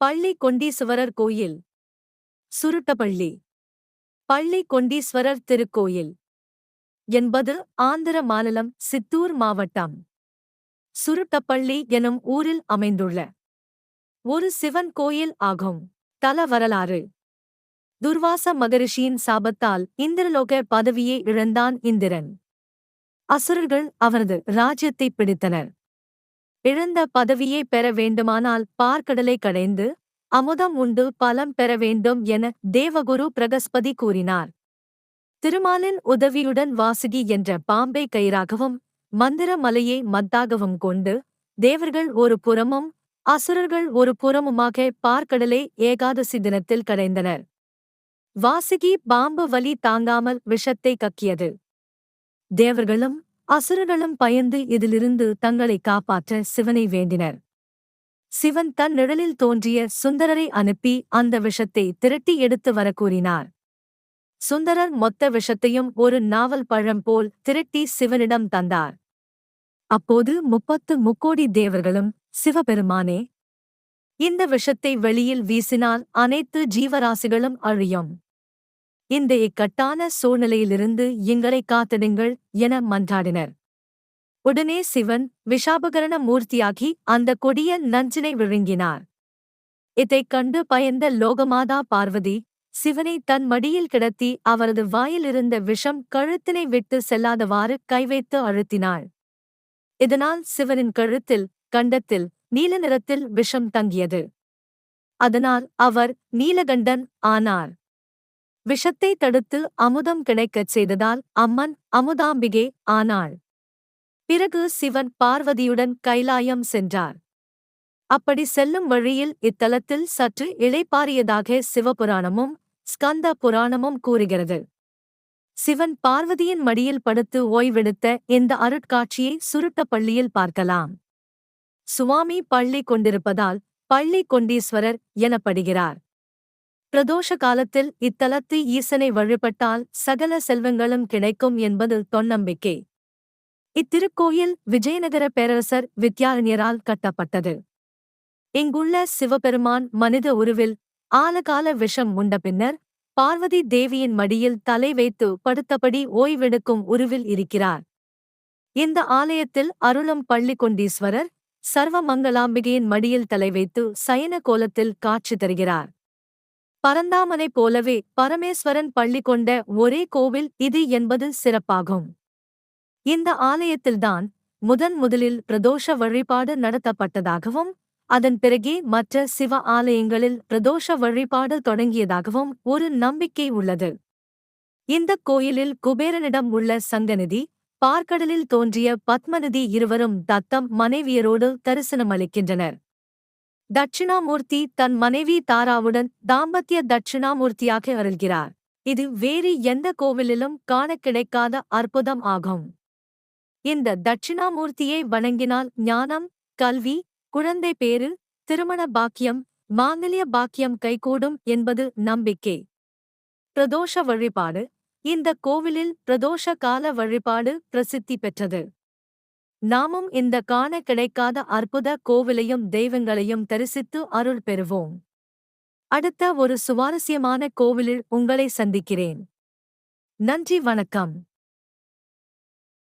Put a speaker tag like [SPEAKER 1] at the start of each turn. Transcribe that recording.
[SPEAKER 1] பள்ளி கொண்டீஸ்வரர் கோயில். சுருட்டப்பள்ளி. பள்ளி கொண்டீஸ்வரர் திருக்கோயில். என்பது ஆந்திர மாநிலம் சித்தூர் மாவட்டம். சுருட்டப்பள்ளி எனும் ஊரில் அமைந்துள்ள ஒரு சிவன் கோயில் ஆகும். தல வரலாறு. துர்வாச மகரிஷியின் சாபத்தால் இந்திரலோக பதவியை இழந்தான் இந்திரன். அசுரர்கள் அவரது ராஜ்யத்தை பிடித்தனர். இழந்த பதவியை பெற வேண்டுமானால் பார்க்கடலை கடைந்து அமுதம் உண்டு பலம் பெற வேண்டும் என தேவகுரு பிரகஸ்பதி கூறினார். திருமாலின் உதவியுடன் வாசுகி என்ற பாம்பை கயிறாகவும் மந்திர மலையை மத்தாகவும் கொண்டு தேவர்கள் ஒரு புறமும் அசுரர்கள் ஒரு புறமுமாக பார்க்கடலை ஏகாதசி தினத்தில் கடைந்தனர். வாசுகி பாம்பு வலி தாங்காமல் விஷத்தை கக்கியது. தேவர்களும் அசுரர்களும் பயந்து இதிலிருந்து தங்களை காப்பாற்ற சிவனை வேண்டினர். சிவன் தன் நிழலில் தோன்றிய சுந்தரரை அனுப்பி அந்த விஷத்தை திரட்டி எடுத்து வர கூறினார் சுந்தரர் மொத்த விஷத்தையும் ஒரு நாவல் பழம் போல் திரட்டி சிவனிடம் தந்தார். அப்போது முப்பத்து முக்கோடி தேவர்களும் சிவபெருமானே இந்த விஷத்தை வெளியில் வீசினால் அனைத்து ஜீவராசிகளும் அழியும். இந்த இக்கட்டான சூழ்நிலையிலிருந்து எங்களை காத்திடுங்கள் என மன்றாடினர். உடனே சிவன் விஷாபகரண மூர்த்தியாகி அந்த கொடிய நஞ்சினை விழுங்கினார். இதைக் கண்டு பயந்த லோகமாதா பார்வதி சிவனை தன் மடியில் கிடத்தி அவரது வாயிலிருந்த விஷம் கழுத்தினை விட்டு செல்லாதவாறு கைவைத்து அழுத்தினாள். இதனால் சிவனின் கழுத்தில் கண்டத்தில் நீல நிறத்தில் விஷம் தங்கியது. அதனால் அவர் நீலகண்டன் ஆனார். விஷத்தை தடுத்து அமுதம் கிடைக்கச் செய்ததால் அம்மன் அமுதாம்பிகே ஆனாள். பிறகு சிவன் பார்வதியுடன் கைலாயம் சென்றார். அப்படி செல்லும் வழியில் இத்தலத்தில் சற்று இளைப்பாறியதாக சிவபுராணமும் ஸ்கந்த புராணமும் கூறுகிறது. சிவன் பார்வதியின் மடியில் படுத்து ஓய்வெடுத்த இந்த அருட்காட்சியை சுருட்டப்பள்ளியில் பார்க்கலாம். சுவாமி பள்ளி கொண்டிருப்பதால் பள்ளி கொண்டீஸ்வரர் எனப்படுகிறார். பிரதோஷ காலத்தில் இத்தலத்து ஈசனை வழிபட்டால் சகல செல்வங்களும் கிடைக்கும் என்பது தொன்னம்பிக்கை. இத்திருக்கோயில் விஜயநகர பேரரசர் வித்யாரண்யரால் கட்டப்பட்டது. இங்குள்ள சிவபெருமான் மனித உருவில் ஆலகால விஷம் உண்ட பின்னர் பார்வதி தேவியின் மடியில் தலை வைத்து படுத்தபடி ஓய்வெடுக்கும் உருவில் இருக்கிறார். இந்த ஆலயத்தில் அருளும் பள்ளி கொண்டீஸ்வரர் மடியில் தலை வைத்து சயன கோலத்தில் காட்சி தருகிறார். பரந்தாமனை போலவே பரமேஸ்வரன் பள்ளி கொண்ட ஒரே கோவில் இது என்பது சிறப்பாகும். இந்த ஆலயத்தில்தான் முதன் முதலில் பிரதோஷ வழிபாடு நடத்தப்பட்டதாகவும் அதன் பிறகே மற்ற சிவ ஆலயங்களில் பிரதோஷ வழிபாடு தொடங்கியதாகவும் ஒரு நம்பிக்கை உள்ளது. இந்த கோயிலில் குபேரனிடம் உள்ள சங்கநிதி பார்க்கடலில் தோன்றிய பத்மநிதி இருவரும் தத்தம் மனைவியரோடு தரிசனமளிக்கின்றனர். தட்சிணாமூர்த்தி தன் மனைவி தாராவுடன் தாம்பத்திய தட்சிணாமூர்த்தியாக அருள்கிறார். இது வேறு எந்த கோவிலிலும் காண கிடைக்காத அற்புதம் ஆகும். இந்த தட்சிணாமூர்த்தியை வணங்கினால் ஞானம் கல்வி குழந்தை பேரு திருமண பாக்கியம் மாங்கல்ய பாக்கியம் கைகூடும் என்பது நம்பிக்கை. பிரதோஷ வழிபாடு. இந்த கோவிலில் பிரதோஷ கால வழிபாடு பிரசித்தி பெற்றது. நாமும் இந்த காண கிடைக்காத அற்புத கோவிலையும் தெய்வங்களையும் தரிசித்து அருள் பெறுவோம். அடுத்த ஒரு சுவாரஸ்யமான கோவிலில் உங்களை சந்திக்கிறேன். நன்றி வணக்கம்.